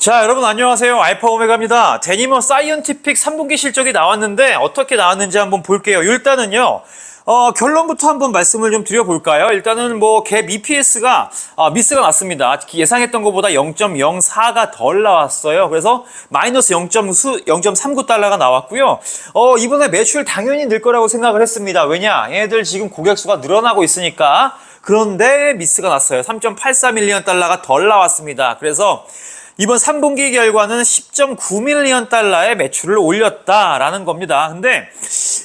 자, 여러분 안녕하세요. 알파 오메가입니다. 데니머 사이언티픽 3분기 실적이 나왔는데 어떻게 나왔는지 한번 볼게요. 일단은요. 어, 결론부터 한번 말씀을 좀 드려볼까요? 일단은 뭐 갭 EPS가 아, 미스가 났습니다. 예상했던 것보다 0.04가 덜 나왔어요. 그래서 마이너스 0.39달러가 나왔고요. 어, 이번에 매출 당연히 늘 거라고 생각을 했습니다. 왜냐? 얘네들 지금 고객 수가 늘어나고 있으니까 그런데 미스가 났어요. 3.84밀리언 달러가 덜 나왔습니다. 그래서 이번 3분기 결과는 10.9밀리언 달러의 매출을 올렸다라는 겁니다. 근데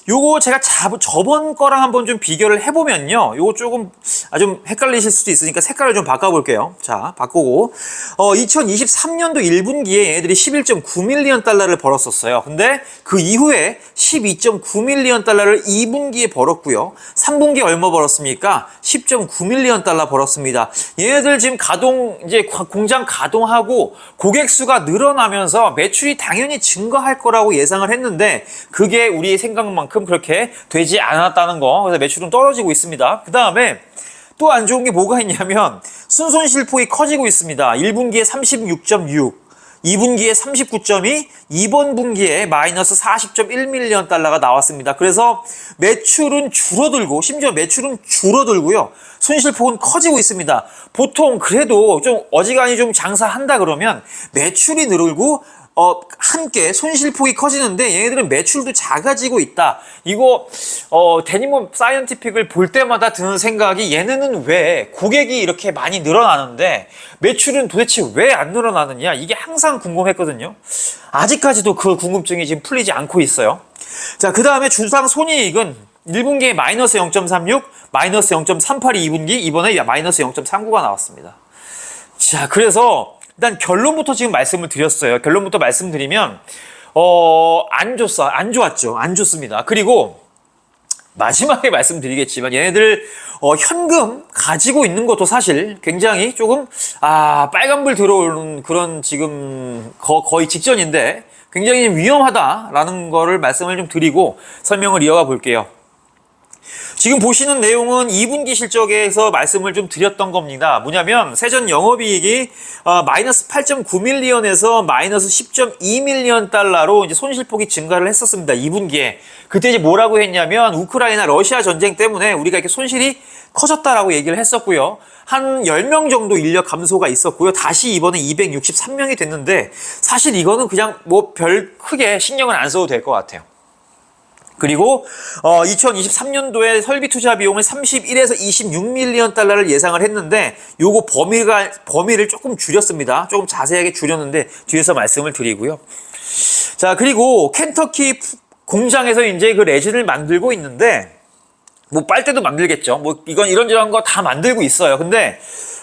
요거 제가 자, 저번 거랑 한번 좀 비교를 해보면요. 요거 조금 아, 좀 헷갈리실 수도 있으니까 색깔을 좀 바꿔볼게요. 자, 바꾸고. 어, 2023년도 1분기에 얘들이 11.9밀리언 달러를 벌었었어요. 근데 그 이후에 12.9밀리언 달러를 2분기에 벌었고요. 3분기에 얼마 벌었습니까? 10.9밀리언 달러 벌었습니다. 얘네들 지금 가동, 이제 공장 가동하고 고객 수가 늘어나면서 매출이 당연히 증가할 거라고 예상을 했는데 그게 우리의 생각만큼 그렇게 되지 않았다는 거. 그래서 매출은 떨어지고 있습니다. 그 다음에 또 안 좋은 게 뭐가 있냐면 순손 실폭이 커지고 있습니다. 1분기에 36.6, 2분기에 39.2, 이번 분기에 마이너스 40.1밀리언 달러가 나왔습니다. 그래서 매출은 줄어들고 심지어 매출은 줄어들고요. 손실폭은 커지고 있습니다. 보통 그래도 좀 어지간히 좀 장사한다 그러면 매출이 늘고 어, 함께 손실폭이 커지는데 얘네들은 매출도 작아지고 있다. 이거 어, 데니모 사이언티픽을 볼 때마다 드는 생각이 얘네는 왜 고객이 이렇게 많이 늘어나는데 매출은 도대체 왜 안 늘어나느냐 이게 항상 궁금했거든요. 아직까지도 그 궁금증이 지금 풀리지 않고 있어요. 자, 그 다음에 주상 손익은 1분기에 마이너스 0.36, 마이너스 0.38이 2분기, 이번에 마이너스 0.39가 나왔습니다. 자, 그래서 일단 결론부터 지금 말씀을 드렸어요. 결론부터 말씀드리면 어, 안 좋았어. 안 좋았죠. 안 좋습니다. 그리고 마지막에 말씀드리겠지만 얘네들 어, 현금 가지고 있는 것도 사실 굉장히 조금 아 빨간불 들어오는 그런 지금 거, 거의 직전인데 굉장히 위험하다라는 거를 말씀을 좀 드리고 설명을 이어가 볼게요. 지금 보시는 내용은 2분기 실적에서 말씀을 좀 드렸던 겁니다. 뭐냐면 세전 영업이익이 어, 마이너스 8.9밀리언에서 마이너스 10.2밀리언 달러로 이제 손실폭이 증가를 했었습니다. 2분기에 그때 이제 뭐라고 했냐면 우크라이나 러시아 전쟁 때문에 우리가 이렇게 손실이 커졌다라고 얘기를 했었고요. 한 10명 정도 인력 감소가 있었고요. 다시 이번에 263명이 됐는데 사실 이거는 그냥 뭐 별 크게 신경을 안 써도 될 것 같아요. 그리고 어, 2023년도에 설비 투자 비용을 31에서 26밀리언 달러를 예상을 했는데 요거 범위가 범위를 조금 줄였습니다. 조금 자세하게 줄였는데 뒤에서 말씀을 드리고요. 자, 그리고 켄터키 공장에서 이제 그 레진을 만들고 있는데 뭐 빨대도 만들겠죠. 뭐 이건 이런저런 거 다 만들고 있어요. 근데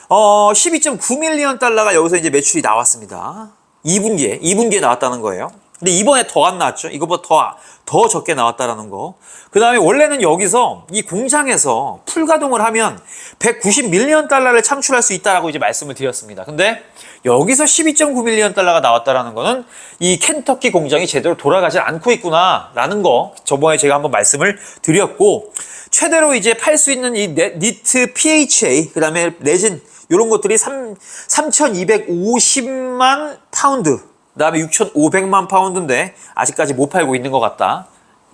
어 12.9밀리언 달러가 여기서 이제 매출이 나왔습니다. 2분기에 2분기에 나왔다는 거예요. 근데 이번에 더 안 나왔죠. 이거보다 더, 더 적게 나왔다라는 거. 그 다음에 원래는 여기서 이 공장에서 풀가동을 하면 190밀리언 달러를 창출할 수 있다라고 이제 말씀을 드렸습니다. 근데 여기서 12.9밀리언 달러가 나왔다라는 거는 이 켄터키 공장이 제대로 돌아가지 않고 있구나라는 거 저번에 제가 한번 말씀을 드렸고 최대로 이제 팔 수 있는 이 니트 PHA 그 다음에 레진 이런 것들이 3, 3,250만 파운드 그 다음에 6,500만 파운드인데 아직까지 못 팔고 있는 것 같다.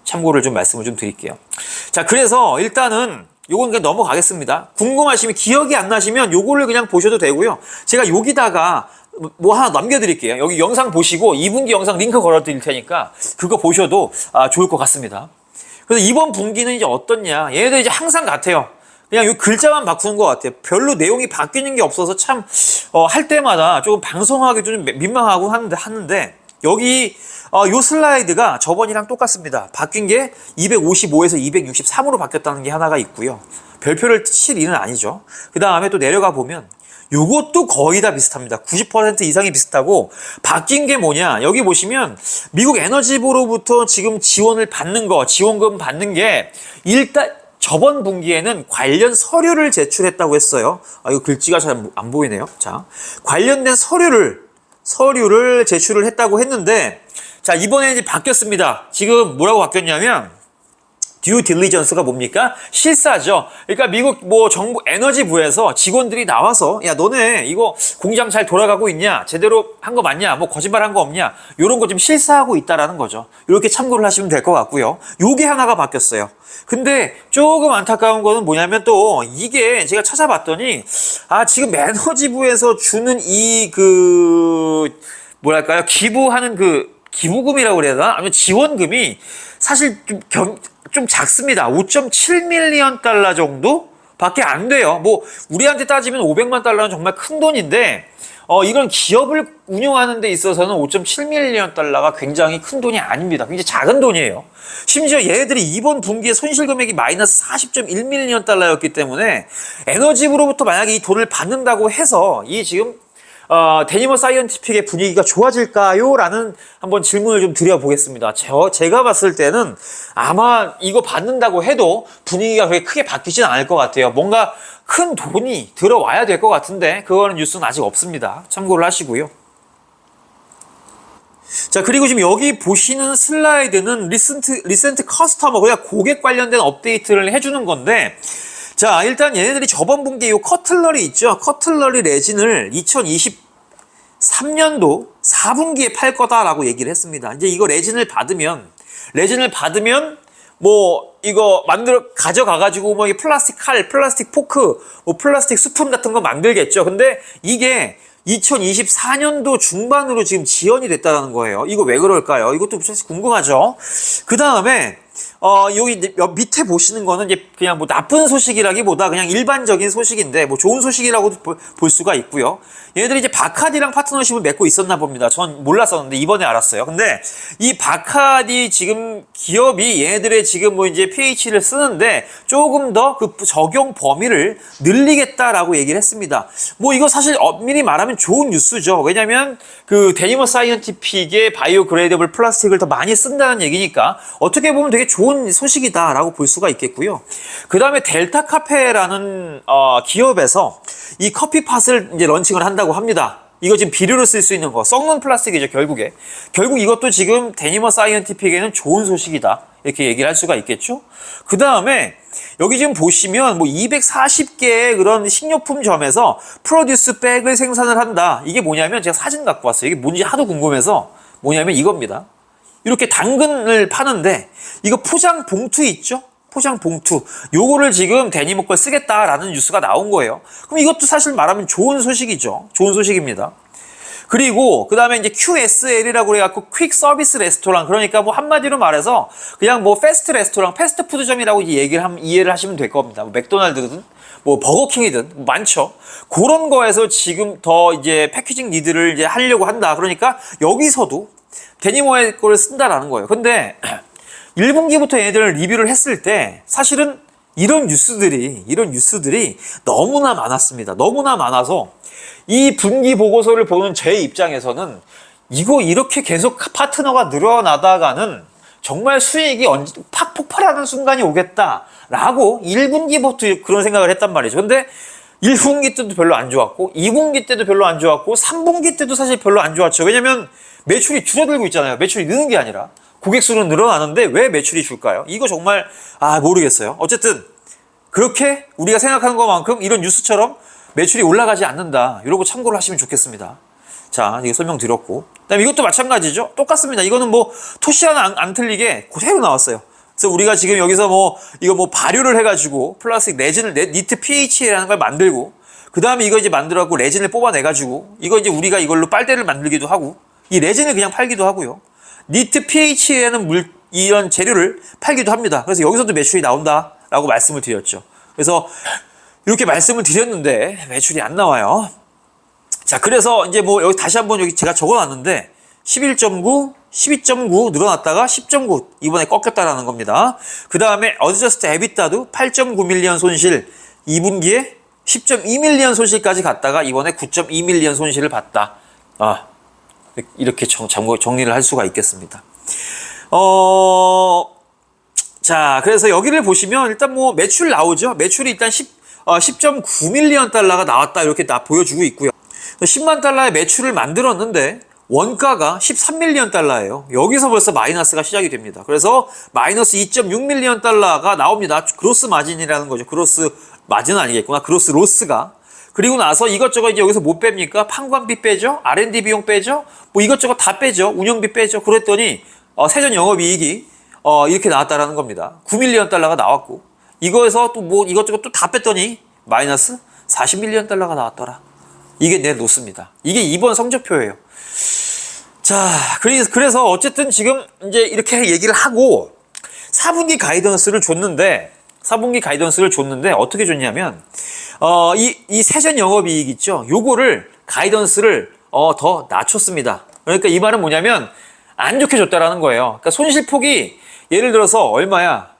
참고를 좀 말씀을 좀 드릴게요. 자, 그래서 일단은 요건 그냥 넘어가겠습니다. 궁금하시면 기억이 안 나시면 요거를 그냥 보셔도 되고요. 제가 여기다가 뭐 하나 남겨드릴게요. 여기 영상 보시고 2분기 영상 링크 걸어드릴 테니까 그거 보셔도 아, 좋을 것 같습니다. 그래서 이번 분기는 이제 어떻냐? 얘네들 이제 항상 같아요. 그냥 이 글자만 바꾸는 것 같아요. 별로 내용이 바뀌는 게 없어서 참, 어, 할 때마다 조금 방송하기 좀 민망하고 하는데, 하는데, 여기, 어, 요 슬라이드가 저번이랑 똑같습니다. 바뀐 게 255에서 263으로 바뀌었다는 게 하나가 있고요. 별표를 칠 일은 아니죠. 그 다음에 또 내려가 보면, 요것도 거의 다 비슷합니다. 90% 이상이 비슷하고 바뀐 게 뭐냐? 여기 보시면 미국 에너지부로부터 지금 지원을 받는 거, 지원금 받는 게 일단 저번 분기에는 관련 서류를 제출했다고 했어요. 아, 이거 글씨가 잘 안 보이네요. 자, 관련된 서류를, 서류를 제출을 했다고 했는데, 자, 이번에 이제 바뀌었습니다. 지금 뭐라고 바뀌었냐면, 듀 딜리전스가 뭡니까? 실사죠. 그러니까 미국 뭐 정부 에너지부에서 직원들이 나와서 야 너네 이거 공장 잘 돌아가고 있냐? 제대로 한 거 맞냐? 뭐 거짓말 한 거 없냐? 요런 거 좀 실사하고 있다라는 거죠. 이렇게 참고를 하시면 될 것 같고요. 요게 하나가 바뀌었어요. 근데 조금 안타까운 거는 뭐냐면 또 이게 제가 찾아봤더니 아 지금 에너지부에서 주는 이 그 뭐랄까요 기부하는 그 기부금이라고 그래야 되나? 아니면 지원금이 사실 좀, 겸, 좀 작습니다. 5.7밀리언 달러 정도? 밖에 안 돼요. 뭐, 우리한테 따지면 500만 달러는 정말 큰 돈인데, 어, 이런 기업을 운영하는 데 있어서는 5.7밀리언 달러가 굉장히 큰 돈이 아닙니다. 굉장히 작은 돈이에요. 심지어 얘네들이 이번 분기에 손실 금액이 마이너스 40.1밀리언 달러였기 때문에 에너지부로부터 만약에 이 돈을 받는다고 해서 이 지금 어, 데니머 사이언티픽의 분위기가 좋아질까요? 라는 한번 질문을 좀 드려보겠습니다. 저, 제가 봤을 때는 아마 이거 받는다고 해도 분위기가 그렇게 크게 바뀌진 않을 것 같아요. 뭔가 큰 돈이 들어와야 될 것 같은데 그거는 뉴스는 아직 없습니다. 참고를 하시고요. 자, 그리고 지금 여기 보시는 슬라이드는 리센트, 리센트 커스터머, 그냥 고객 관련된 업데이트를 해주는 건데, 자, 일단 얘네들이 저번 분기에 이 커틀러리 있죠? 커틀러리 레진을 2023년도 4분기에 팔 거다라고 얘기를 했습니다. 이제 이거 레진을 받으면, 레진을 받으면, 뭐, 이거 만들어, 가져가 가지고, 뭐, 이 플라스틱 칼, 플라스틱 포크, 뭐, 플라스틱 스푼 같은 거 만들겠죠. 근데 이게 2024년도 중반으로 지금 지연이 됐다는 거예요. 이거 왜 그럴까요? 이것도 사실 궁금하죠. 그 다음에 어, 여기 밑에 보시는 거는 그냥 뭐 나쁜 소식이라기보다 그냥 일반적인 소식인데 뭐 좋은 소식이라고도 볼, 볼 수가 있고요. 얘네들이 이제 바카디랑 파트너십을 맺고 있었나 봅니다. 전 몰랐었는데 이번에 알았어요. 근데 이 바카디 지금 기업이 얘네들의 지금 뭐 이제 pH를 쓰는데 조금 더 그 적용 범위를 늘리겠다라고 얘기를 했습니다. 뭐 이거 사실 엄밀히 말하면 좋은 뉴스죠. 왜냐면 그 데니머 사이언티픽의 바이오 그레이더블 플라스틱을 더 많이 쓴다는 얘기니까 어떻게 보면 되게 좋은 소식이다라고 볼 수가 있겠고요. 그 다음에 델타 카페라는 어, 기업에서 이 커피팟을 이제 런칭을 한다고 합니다. 이거 지금 비료로 쓸 수 있는 거 썩는 플라스틱이죠 결국에. 결국 이것도 지금 데니머 사이언티픽에는 좋은 소식이다. 이렇게 얘기를 할 수가 있겠죠. 그 다음에 여기 지금 보시면 뭐 240개의 그런 식료품점에서 프로듀스 백을 생산을 한다. 이게 뭐냐면 제가 사진 갖고 왔어요. 이게 뭔지 하도 궁금해서 뭐냐면 이겁니다 이렇게 당근을 파는데 이거 포장 봉투 있죠 포장 봉투 요거를 지금 데니모 걸 쓰겠다라는 뉴스가 나온 거예요. 그럼 이것도 사실 말하면 좋은 소식이죠. 좋은 소식입니다. 그리고 그 다음에 이제 QSL이라고 그래갖고 퀵 서비스 레스토랑 그러니까 뭐 한마디로 말해서 그냥 뭐 패스트 레스토랑 패스트푸드점이라고 얘기를 하면 이해를 하시면 될 겁니다. 뭐 맥도날드든 뭐 버거킹이든 뭐 많죠. 그런 거에서 지금 더 이제 패키징 니드를 이제 하려고 한다. 그러니까 여기서도 데니모의 걸 쓴다라는 거예요. 근데 1분기부터 얘네들 리뷰를 했을 때 사실은 이런 뉴스들이 이런 뉴스들이 너무나 많았습니다. 너무나 많아서 이 분기 보고서를 보는 제 입장에서는 이거 이렇게 계속 파트너가 늘어나다가는 정말 수익이 언제 팍 폭발하는 순간이 오겠다라고 1분기부터 그런 생각을 했단 말이죠. 근데 1분기 때도 별로 안 좋았고 2분기 때도 별로 안 좋았고 3분기 때도 사실 별로 안 좋았죠. 왜냐면 매출이 줄어들고 있잖아요. 매출이 느는 게 아니라 고객 수는 늘어나는데 왜 매출이 줄까요? 이거 정말 아 모르겠어요. 어쨌든 그렇게 우리가 생각하는 것만큼 이런 뉴스처럼 매출이 올라가지 않는다. 이러고 참고를 하시면 좋겠습니다. 자, 이게 설명드렸고. 그다음에 이것도 마찬가지죠. 똑같습니다. 이거는 뭐 토시 하나 안, 안 틀리게 그대로 나왔어요. 그래서 우리가 지금 여기서 뭐 이거 뭐 발효를 해가지고 플라스틱 레진을 니트 PH라는 걸 만들고 그 다음에 이거 이제 만들어갖고 레진을 뽑아내가지고 이거 이제 우리가 이걸로 빨대를 만들기도 하고 이 레진을 그냥 팔기도 하고요. 니트 PH에는 물 이런 재료를 팔기도 합니다. 그래서 여기서도 매출이 나온다라고 말씀을 드렸죠. 그래서 이렇게 말씀을 드렸는데 매출이 안 나와요. 자, 그래서 이제 뭐 여기 다시 한번 여기 제가 적어놨는데 11.9, 12.9 늘어났다가 10.9 이번에 꺾였다라는 겁니다. 그 다음에 어드저스트 에비타도 8.9밀리언 손실 2분기에 10.2밀리언 손실까지 갔다가 이번에 9.2밀리언 손실을 봤다. 아, 이렇게 정, 정리를 할 수가 있겠습니다. 어, 자, 그래서 여기를 보시면 일단 뭐 매출 나오죠. 매출이 일단 10, 어, 10.9밀리언 달러가 나왔다. 이렇게 다 보여주고 있고요. 10만 달러의 매출을 만들었는데 원가가 13밀리언 달러예요. 여기서 벌써 마이너스가 시작이 됩니다. 그래서 마이너스 2.6밀리언 달러가 나옵니다. 그로스 마진이라는 거죠. 그로스 마진은 아니겠구나. 그로스 로스가. 그리고 나서 이것저것 이제 여기서 못 뺍니까? 판관비 빼죠? R&D 비용 빼죠? 뭐 이것저것 다 빼죠? 운영비 빼죠? 그랬더니 어, 세전 영업이익이 어, 이렇게 나왔다라는 겁니다. 9밀리언 달러가 나왔고 이거에서 또 뭐 이것저것 또 다 뺐더니 마이너스 40밀리언 달러가 나왔더라. 이게 내 노스입니다. 이게 이번 성적표예요. 자, 그래서 어쨌든 지금 이제 이렇게 얘기를 하고 4분기 가이던스를 줬는데 4분기 가이던스를 줬는데 어떻게 줬냐면 어, 이, 이 세전 영업이익 있죠? 요거를 가이던스를 어, 더 낮췄습니다. 그러니까 이 말은 뭐냐면 안 좋게 줬다라는 거예요. 그러니까 손실 폭이 예를 들어서 얼마야?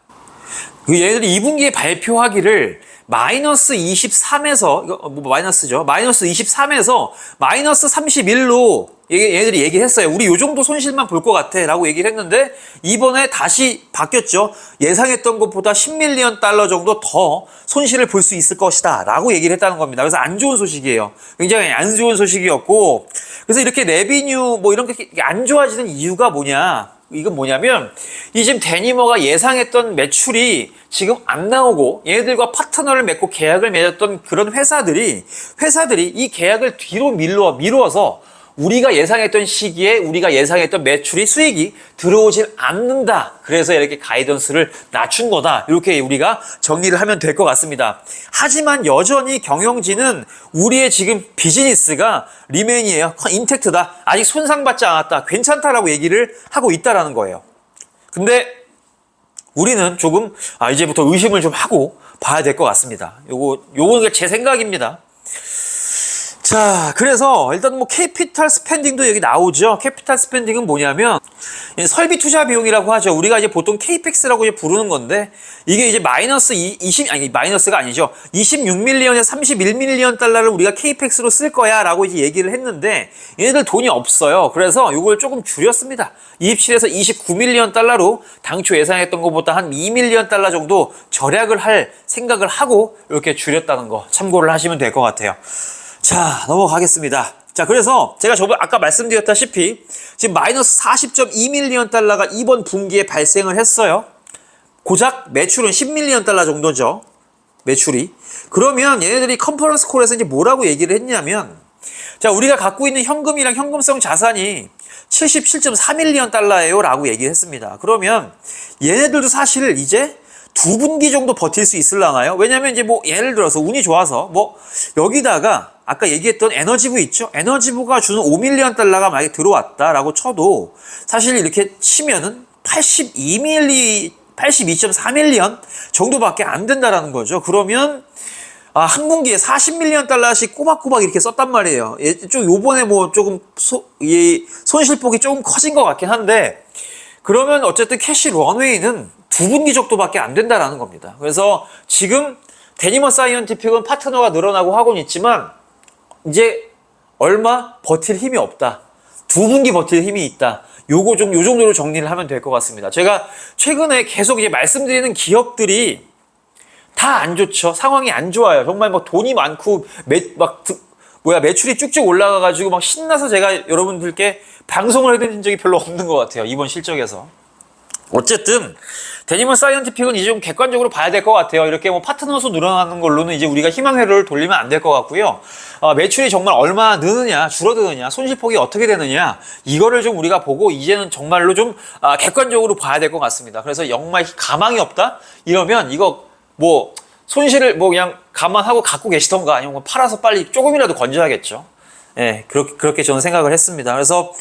그 얘네들이 2분기에 발표하기를 마이너스 23에서 이거 뭐 마이너스죠. 마이너스 23에서 마이너스 31로 얘네들이 얘기를 했어요. 우리 요 정도 손실만 볼 것 같아 라고 얘기를 했는데 이번에 다시 바뀌었죠. 예상했던 것보다 10밀리언 달러 정도 더 손실을 볼 수 있을 것이다 라고 얘기를 했다는 겁니다. 그래서 안 좋은 소식이에요. 굉장히 안 좋은 소식이었고 그래서 이렇게 레비뉴 뭐 이런 게 안 좋아지는 이유가 뭐냐? 이건 뭐냐면 이 지금 데니머가 예상했던 매출이 지금 안 나오고 얘네들과 파트너를 맺고 계약을 맺었던 그런 회사들이 회사들이 이 계약을 뒤로 밀어 미루어서 우리가 예상했던 시기에 우리가 예상했던 매출이 수익이 들어오질 않는다. 그래서 이렇게 가이던스를 낮춘 거다. 이렇게 우리가 정리를 하면 될 것 같습니다. 하지만 여전히 경영진은 우리의 지금 비즈니스가 리메인이에요. 인텍트다. 아직 손상받지 않았다. 괜찮다라고 얘기를 하고 있다라는 거예요. 근데 우리는 조금 아 이제부터 의심을 좀 하고 봐야 될 것 같습니다. 요거 요거는 제 생각입니다. 자, 그래서 일단 뭐 캐피탈 스펜딩도 여기 나오죠. 캐피탈 스펜딩은 뭐냐면 설비 투자 비용이라고 하죠. 우리가 이제 보통 케이펙스라고 이제 부르는 건데 이게 이제 마이너스 20 아니 마이너스가 아니죠. 26밀리언에 31밀리언 달러를 우리가 케이펙스로 쓸 거야라고 이제 얘기를 했는데 얘네들 돈이 없어요. 그래서 이걸 조금 줄였습니다. 27에서 29밀리언 달러로 당초 예상했던 것보다 한 2밀리언 달러 정도 절약을 할 생각을 하고 이렇게 줄였다는 거 참고를 하시면 될 것 같아요. 자, 넘어가겠습니다. 자, 그래서 제가 저번 아까 말씀드렸다시피 지금 마이너스 40.2밀리언 달러가 이번 분기에 발생을 했어요. 고작 매출은 10밀리언 달러 정도죠. 매출이. 그러면 얘네들이 컨퍼런스 콜에서 이제 뭐라고 얘기를 했냐면 자, 우리가 갖고 있는 현금이랑 현금성 자산이 77.4밀리언 달러예요. 라고 얘기를 했습니다. 그러면 얘네들도 사실 이제 두 분기 정도 버틸 수 있을라나요? 왜냐면 이제 뭐 예를 들어서 운이 좋아서 뭐 여기다가 아까 얘기했던 에너지부 있죠? 에너지부가 주는 5밀리언 달러가 만약에 들어왔다라고 쳐도 사실 이렇게 치면은 82밀리 82.4밀리언 정도밖에 안 된다라는 거죠. 그러면 아, 한 분기에 40밀리언 달러씩 꼬박꼬박 이렇게 썼단 말이에요. 예, 좀 요번에 뭐 조금 소, 이 손실폭이 조금 커진 것 같긴 한데 그러면 어쨌든 캐시 런웨이는 두 분기 정도밖에 안 된다라는 겁니다. 그래서 지금 데니머 사이언티픽은 파트너가 늘어나고 하고는 있지만 이제 얼마 버틸 힘이 없다. 두 분기 버틸 힘이 있다. 요거 좀, 요 정도로 정리를 하면 될 것 같습니다. 제가 최근에 계속 이제 말씀드리는 기업들이 다 안 좋죠. 상황이 안 좋아요. 정말 막 돈이 많고, 매, 막, 드- 뭐야, 매출이 쭉쭉 올라가가지고 막 신나서 제가 여러분들께 방송을 해드린 적이 별로 없는 것 같아요. 이번 실적에서. 어쨌든 데니먼 사이언티픽은 이제 좀 객관적으로 봐야 될 것 같아요. 이렇게 뭐 파트너 수 늘어나는 걸로는 이제 우리가 희망 회로를 돌리면 안 될 것 같고요. 어, 매출이 정말 얼마나 느느냐, 줄어드느냐, 손실폭이 어떻게 되느냐 이거를 좀 우리가 보고 이제는 정말로 좀 아, 객관적으로 봐야 될 것 같습니다. 그래서 정말 가망이 없다 이러면 이거 뭐 손실을 뭐 그냥 감안하고 갖고 계시던가 아니면 뭐 팔아서 빨리 조금이라도 건져야겠죠. 예, 그렇게, 그렇게 저는 생각을 했습니다. 그래서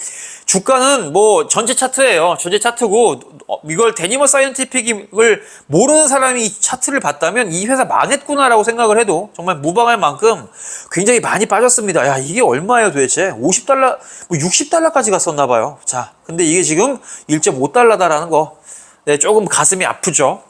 주가는 뭐 전체 차트예요. 전체 차트고 어, 이걸 데니머 사이언티픽을 모르는 사람이 이 차트를 봤다면 이 회사 망했구나라고 생각을 해도 정말 무방할 만큼 굉장히 많이 빠졌습니다. 야, 이게 얼마예요 도대체? 50달러, 뭐 60달러까지 갔었나 봐요. 자, 근데 이게 지금 1.5달러다라는 거. 네, 조금 가슴이 아프죠.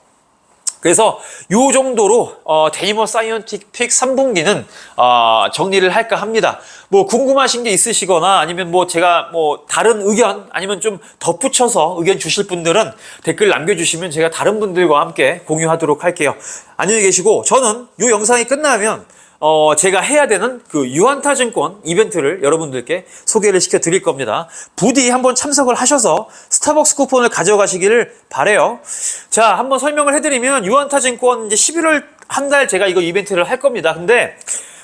그래서 요 정도로 어, 데이머 사이언티픽 3분기는 어, 정리를 할까 합니다. 뭐 궁금하신 게 있으시거나 아니면 뭐 제가 뭐 다른 의견 아니면 좀 덧붙여서 의견 주실 분들은 댓글 남겨주시면 제가 다른 분들과 함께 공유하도록 할게요. 안녕히 계시고 저는 요 영상이 끝나면 어, 제가 해야 되는 그 유한타 증권 이벤트를 여러분들께 소개를 시켜 드릴 겁니다. 부디 한번 참석을 하셔서 스타벅스 쿠폰을 가져가시기를 바래요. 자, 한번 설명을 해드리면 유한타 증권 이제 11월 한 달 제가 이거 이벤트를 할 겁니다. 근데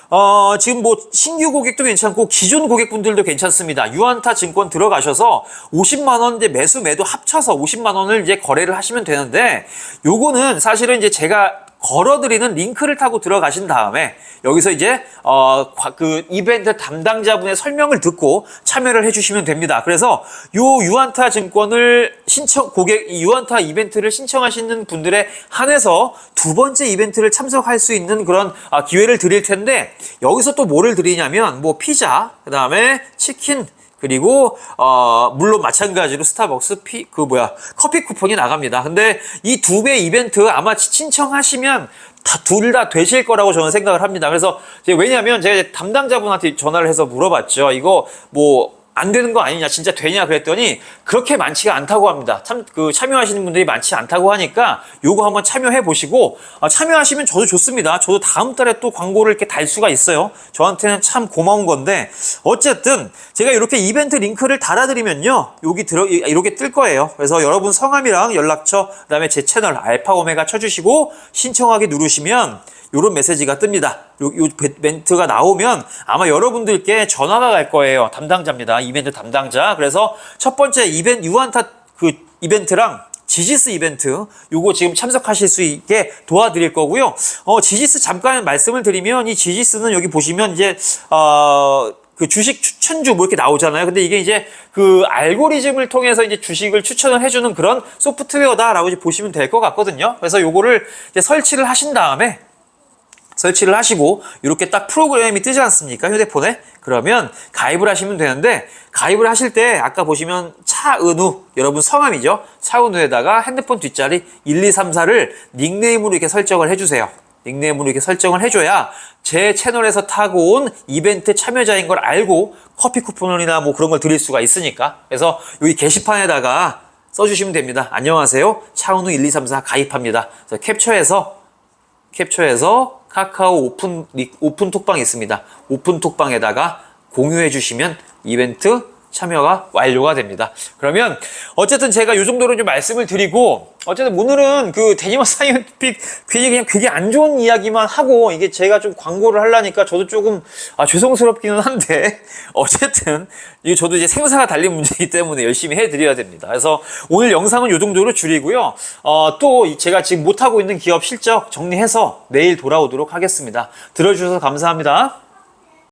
어, 지금 뭐 신규 고객도 괜찮고 기존 고객분들도 괜찮습니다. 유한타 증권 들어가셔서 50만 원 이제 매수 매도 합쳐서 50만 원을 이제 거래를 하시면 되는데 요거는 사실은 이제 제가 걸어드리는 링크를 타고 들어가신 다음에 여기서 이제 어 그 이벤트 담당자분의 설명을 듣고 참여를 해주시면 됩니다. 그래서 요 유한타 증권을 신청 고객 이 유한타 이벤트를 신청하시는 분들에 한해서 두 번째 이벤트를 참석할 수 있는 그런 아, 기회를 드릴 텐데 여기서 또 뭐를 드리냐면 뭐 피자 그 다음에 치킨 그리고 어 물론 마찬가지로 스타벅스 피 그 뭐야 커피 쿠폰이 나갑니다. 근데 이 두 배 이벤트 아마 신청하시면 다 둘 다 되실 거라고 저는 생각을 합니다. 그래서 왜냐하면 제가 담당자분한테 전화를 해서 물어봤죠. 이거 뭐 안 되는 거 아니냐, 진짜 되냐 그랬더니 그렇게 많지가 않다고 합니다. 참 그 참여하시는 분들이 많지 않다고 하니까 요거 한번 참여해 보시고 아, 참여하시면 저도 좋습니다. 저도 다음 달에 또 광고를 이렇게 달 수가 있어요. 저한테는 참 고마운 건데 어쨌든 제가 이렇게 이벤트 링크를 달아드리면요, 여기 들어 이렇게 뜰 거예요. 그래서 여러분 성함이랑 연락처 그 다음에 제 채널 알파 오메가 쳐주시고 신청하기 누르시면 요런 메시지가 뜹니다. 요, 요 베- 멘트가 나오면 아마 여러분들께 전화가 갈 거예요. 담당자입니다. 이벤트 담당자. 그래서 첫 번째 이벤트, 유한타 그 이벤트랑 지지스 이벤트 요거 지금 참석하실 수 있게 도와드릴 거고요. 어, 지지스 잠깐 말씀을 드리면 이 지지스는 여기 보시면 이제 어, 그 주식 추천주 뭐 이렇게 나오잖아요. 근데 이게 이제 그 알고리즘을 통해서 이제 주식을 추천을 해주는 그런 소프트웨어다라고 이제 보시면 될 것 같거든요. 그래서 요거를 이제 설치를 하신 다음에 설치를 하시고 이렇게 딱 프로그램이 뜨지 않습니까? 휴대폰에? 그러면 가입을 하시면 되는데 가입을 하실 때 아까 보시면 차은우 여러분 성함이죠? 차은우에다가 핸드폰 뒷자리 1234를 닉네임으로 이렇게 설정을 해주세요. 닉네임으로 이렇게 설정을 해줘야 제 채널에서 타고 온 이벤트 참여자인 걸 알고 커피 쿠폰이나 뭐 그런 걸 드릴 수가 있으니까. 그래서 여기 게시판에다가 써주시면 됩니다. 안녕하세요. 차은우 1234 가입합니다. 그래서 캡처해서 캡처해서 카카오 오픈 리- 오픈 톡방이 있습니다. 오픈 톡방에다가 공유해 주시면 이벤트 참여가 완료가 됩니다. 그러면 어쨌든 제가 이 정도로 좀 말씀을 드리고 어쨌든 오늘은 그 데니머 사이언티픽 괜히 그냥 되게 안 좋은 이야기만 하고 이게 제가 좀 광고를 하려니까 저도 조금 아, 죄송스럽기는 한데 어쨌든 이게 저도 이제 생사가 달린 문제이기 때문에 열심히 해드려야 됩니다. 그래서 오늘 영상은 이 정도로 줄이고요. 어, 또 제가 지금 못하고 있는 기업 실적 정리해서 내일 돌아오도록 하겠습니다. 들어주셔서 감사합니다.